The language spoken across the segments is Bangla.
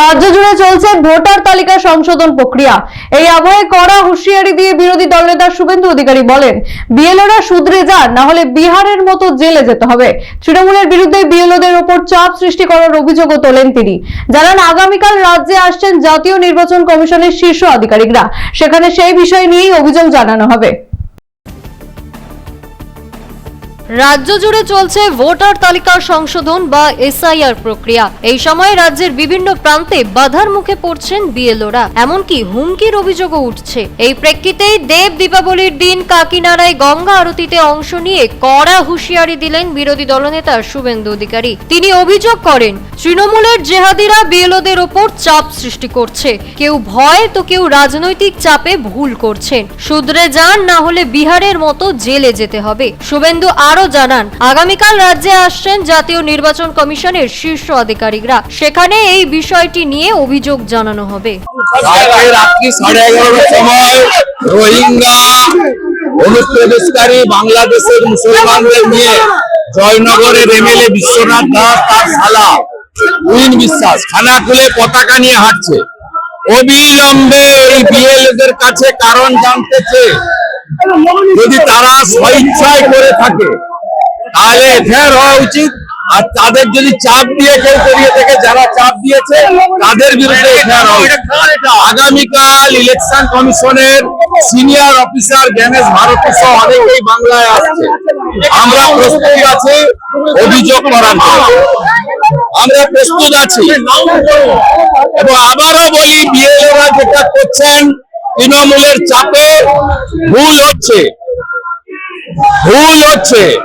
রাজ্য জুড়ে চলছে ভোটার তালিকা সংশোধন প্রক্রিয়া। এই আবহে কড়া হুঁশিয়ারি দিয়ে বিরোধী দলনেতা শুভেন্দু অধিকারী বলেন, বিএলওরা শুধরে যান, না হলে বিহারের মতো জেলে যেতে হবে। তৃণমূলের বিরুদ্ধে বিএলওদের ওপর চাপ সৃষ্টি করার অভিযোগও তোলেন তিনি। জানান, আগামীকাল রাজ্যে আসছেন জাতীয় নির্বাচন কমিশনের শীর্ষ আধিকারিকরা। সেখানে সেই বিষয় নিয়েই অভিযোগ জানানো হবে। রাজ্য জুড়ে চলছে ভোটার তালিকা সংশোধন বা এসআইআর প্রক্রিয়া। এই সময় রাজ্যের বিভিন্ন প্রান্তে বাধার মুখে পড়ছেন বিএলওরা। এমনকি হুমকির অভিযোগও উঠছে। এই প্রেক্ষিতেই দেব দীপাবলির দিন কাকিনাড়ায় গঙ্গা আরতিতে অংশ নিয়ে কড়া হুঁশিয়ারি দিলেন বিরোধী দলনেতা শুভেন্দু অধিকারী। তিনি অভিযোগ করেন, তৃণমূলের জেহাদিরা বিএলওদের ওপর চাপ সৃষ্টি করছে। কেউ ভয় তো কেউ রাজনৈতিক চাপে ভুল করছেন। শুধরে যান না হলে বিহারের মতো জেলে যেতে হবে। শুভেন্দু আরও জানান, আগামীকাল রাজ্যে আসছেন জাতীয় নির্বাচন কমিশনের শীর্ষ আধিকারিকরা। সেখানে এই বিষয়টি নিয়ে অভিযোগ জানানো হবে। অনুপ্রবেশকারী বাংলাদেশের মুসলমানদের নিয়ে জয়নগরের এমএলএ বিশ্বনাথ দাস তার শালা উইন বিশ্বাস খানা খুলে পতাকা নিয়ে হাঁটছে। অবিলম্বে এই বিএলএদের কাছে কারণ জানতে চেয়ে যদি তারা স্বেচ্ছায় করে থাকে, তাহলে এফআইআর হওয়া উচিত। আর তাদের যদি চাপ দিয়ে কেউ করিয়ে থেকে, যারা চাপ দিয়েছে, তাদের বিরুদ্ধে এফআইআর হওয়া আগামীকাল ইলেকশন কমিশনের সিনিয়র অফিসার জ্ঞানেশ ভারতী সহ অনেকেই বাংলায় আসছে। আমরা প্রস্তুত আছি অভিযোগ করার। আমরা প্রস্তুত আছি। এবং আবারও বলি, বিএলওরা যেটা করছেন তৃণমূলের চাপে ভুল হচ্ছে। ভুল হচ্ছে।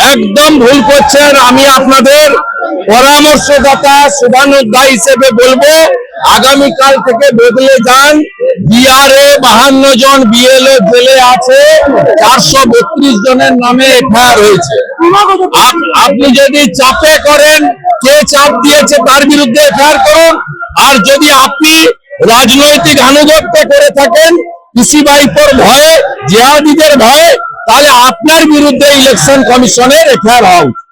একদম ভুল করছেন। আমি আপনাদের পরামর্শদাতা শুভানুদ্ধা হিসেবে বলব, আগামীকাল থেকে বদলে যান। বিহারে বাহান্ন জন বিএলও জেলে আছে। চারশো বত্রিশ জনের নামে এফআইআর হয়েছে। আপ- আপনি যদি চাপে করেন, কে চাপ দিয়েছে তার বিরুদ্ধে এফআইআর করুন। আর যদি আপনি রাজনৈতিক আনুগত্য করে থাকেন কৃষি বাইপোর ভয়ে, জিহাদিদের ভয়ে, তাহলে আপনার বিরুদ্ধে ইলেকশন কমিশনের এফআইআর হওয়া।